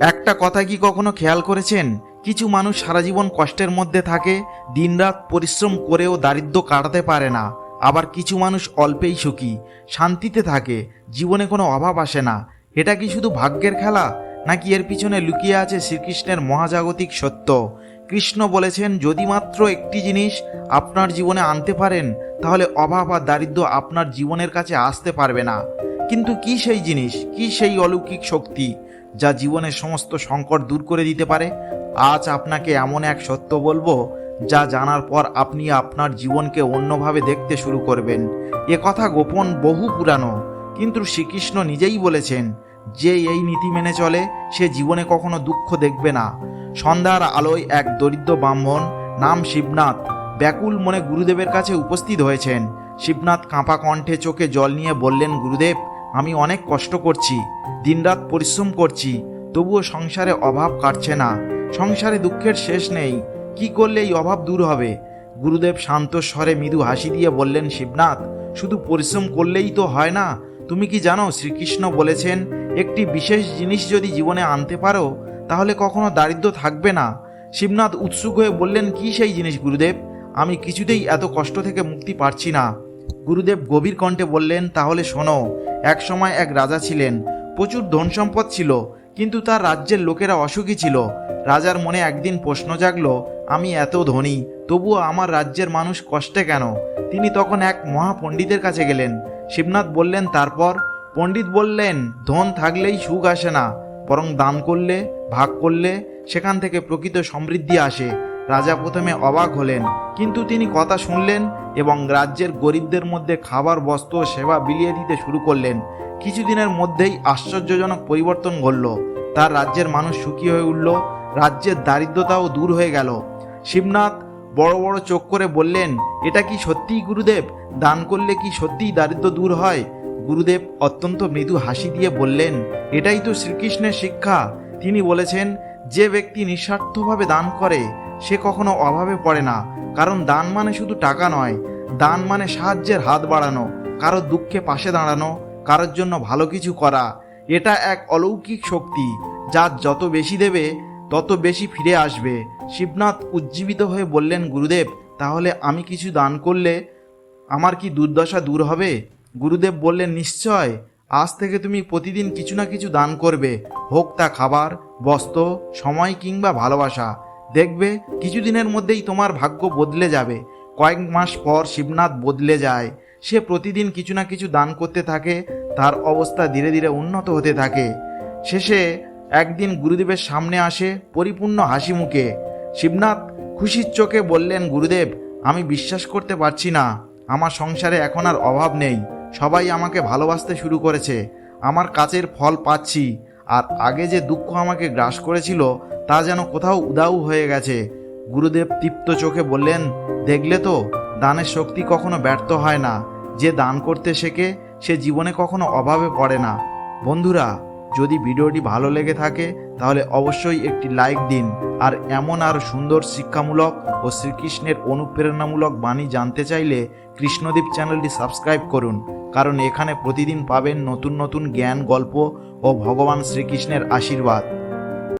একটা কথা কি কখনো খেয়াল করেছেন? কিছু মানুষ সারা জীবন কষ্টের মধ্যে থাকে, দিনরাত পরিশ্রম করেও দারিদ্র্য কাটাতে পারে না। আবার কিছু মানুষ অল্পেই সুখী, শান্তিতে থাকে, জীবনে কোনো অভাব আসে না। এটা কি শুধু ভাগ্যের খেলা? নাকি এর পিছনে লুকিয়ে আছে শ্রীকৃষ্ণের মহাজাগতিক সত্য? কৃষ্ণ বলেছেন, যদি মাত্র একটি জিনিস আপনার জীবনে আনতে পারেন, তাহলে অভাব আর দারিদ্র্য আপনার জীবনের কাছে আসতে পারবে না। কিন্তু কি সেই জিনিস? কি সেই অলৌকিক শক্তি? যা জীবনের সমস্ত সংকট দূর করে দিতে পারে, আজ আপনাকে এমন এক সত্য বলব, যা জানার পর আপনি আপনার জীবনকে অন্যভাবে দেখতে শুরু করবেন। এ কথা গোপন বহু পুরানো, কিন্তু শ্রীকৃষ্ণ নিজেই বলেছেন, যে এই নীতি মেনে চলে, সে জীবনে কখনো দুঃখ দেখবে না। সন্ধ্যার আলোয় এক দরিদ্র ব্রাহ্মণ নাম শিবনাথ, ব্যাকুল মনে গুরুদেবের কাছে উপস্থিত হয়েছেন। শিবনাথ কাঁপা কণ্ঠে চোখে জল নিয়ে বললেন, গুরুদেব আমি অনেক কষ্ট করছি, দিনরাত পরিশ্রম করছি, তবুও সংসারে অভাব কাটছে না। সংসারে দুঃখের শেষ নেই। কি করলে এই অভাব দূর হবে? গুরুদেব শান্ত স্বরে মৃদু হাসি দিয়ে বললেন, শিবনাথ, শুধু পরিশ্রম করলেই তো হয় না। তুমি কি জানো, শ্রীকৃষ্ণ বলেছেন, একটি বিশেষ জিনিস যদি জীবনে আনতে পারো, তাহলে কখনো দারিদ্র থাকবে না। শিবনাথ উৎসুক হয়ে বললেন, কি সেই জিনিস গুরুদেব? আমি কিছুতেই এত কষ্ট থেকে মুক্তি পাচ্ছি না। গুরুদেব গভীর কণ্ঠে বললেন, তাহলে শোনো এক সময় এক রাজা ছিলেন। প্রচুর ধন সম্পদ ছিল, কিন্তু তার রাজ্যের লোকেরা অসুখী ছিল। রাজার মনে একদিন প্রশ্ন জাগলো, আমি এত ধনী, তবুও আমার রাজ্যের মানুষ কষ্টে কেন? তিনি তখন এক মহাপণ্ডিতের কাছে গেলেন। শিবনাথ বললেন, তারপর? পণ্ডিত বললেন, ধন থাকলেই সুখ আসে না, বরং দান করলে, ভাগ করলে, সেখান থেকে প্রকৃত সমৃদ্ধি আসে। রাজা প্রথমে অবাক হলেন, কিন্তু তিনি কথা শুনলেন এবং রাজ্যের গরিবদের মধ্যে খাবার বস্ত্র সেবা বিলিয়ে দিতে শুরু করলেন। কিছুদিনের মধ্যেই আশ্চর্যজনক পরিবর্তন ঘটল। তার রাজ্যের মানুষ সুখী হয়ে উঠল, রাজ্যের দারিদ্রতাও দূর হয়ে গেল। শিবনাথ বড় বড় চোখ করে বললেন, এটা কি সত্যিই গুরুদেব? দান করলে কি সত্যিই দারিদ্র দূর হয়? গুরুদেব অত্যন্ত মৃদু হাসি দিয়ে বললেন, এটাই তো শ্রীকৃষ্ণের শিক্ষা। তিনি বলেছেন, যে ব্যক্তি নিঃস্বার্থভাবে দান করে সে কখনো অভাবে পড়ে না, কারণ দান মানে শুধু টাকা নয়। দান মানে সাহায্যের হাত বাড়ানো কারোর দুঃখে পাশে দাঁড়ানো, কারোর জন্য ভালো কিছু করা। এটা এক অলৌকিক শক্তি, যা যত বেশি দেবে, তত বেশি ফিরে আসবে। শিবনাথ উজ্জীবিত হয়ে বললেন, গুরুদেব, তাহলে আমি কিছু দান করলে আমার কি দুর্দশা দূর হবে? গুরুদেব বললেন, নিশ্চয়। আজ থেকে তুমি প্রতিদিন কিছু না কিছু দান করবে। হোক তা খাবার, বস্ত্র, সময় কিংবা ভালোবাসা। দেখবে কিছুদিনের মধ্যেই তোমার ভাগ্য বদলে যাবে। কয়েক মাস পর শিবনাথ বদলে যায়। সে প্রতিদিন কিছু না কিছু দান করতে থাকে, তার অবস্থা ধীরে ধীরে উন্নত হতে থাকে। শেষে একদিন গুরুদেবের সামনে আসে পরিপূর্ণ হাসি মুখে। শিবনাথ খুশির চোখে বললেন, গুরুদেব, আমি বিশ্বাস করতে পারছি না। আমার সংসারে এখন আর অভাব নেই। সবাই আমাকে ভালোবাসতে শুরু করেছে। আমার কাজের ফল পাচ্ছি। আর আগে যে দুঃখ আমাকে গ্রাস করেছিল তা যেন কোথাও উদাউ হয়ে গেছে। গুরুদেব তৃপ্ত চোখে বললেন, দেখলে তো, দানের শক্তি কখনো ব্যর্থ হয় না। যে দান করতে শেখে, সে জীবনে কখনো অভাবে পড়ে না। বন্ধুরা, যদি ভিডিওটি ভালো লেগে থাকে, তাহলে অবশ্যই একটি লাইক দিন। আর এমন আর সুন্দর শিক্ষামূলক ও শ্রীকৃষ্ণের অনুপ্রেরণামূলক বাণী জানতে চাইলে কৃষ্ণদীপ চ্যানেলটি সাবস্ক্রাইব করুন। কারণ এখানে প্রতিদিন পাবেন নতুন নতুন জ্ঞান, গল্প ও ভগবান শ্রীকৃষ্ণের আশীর্বাদ।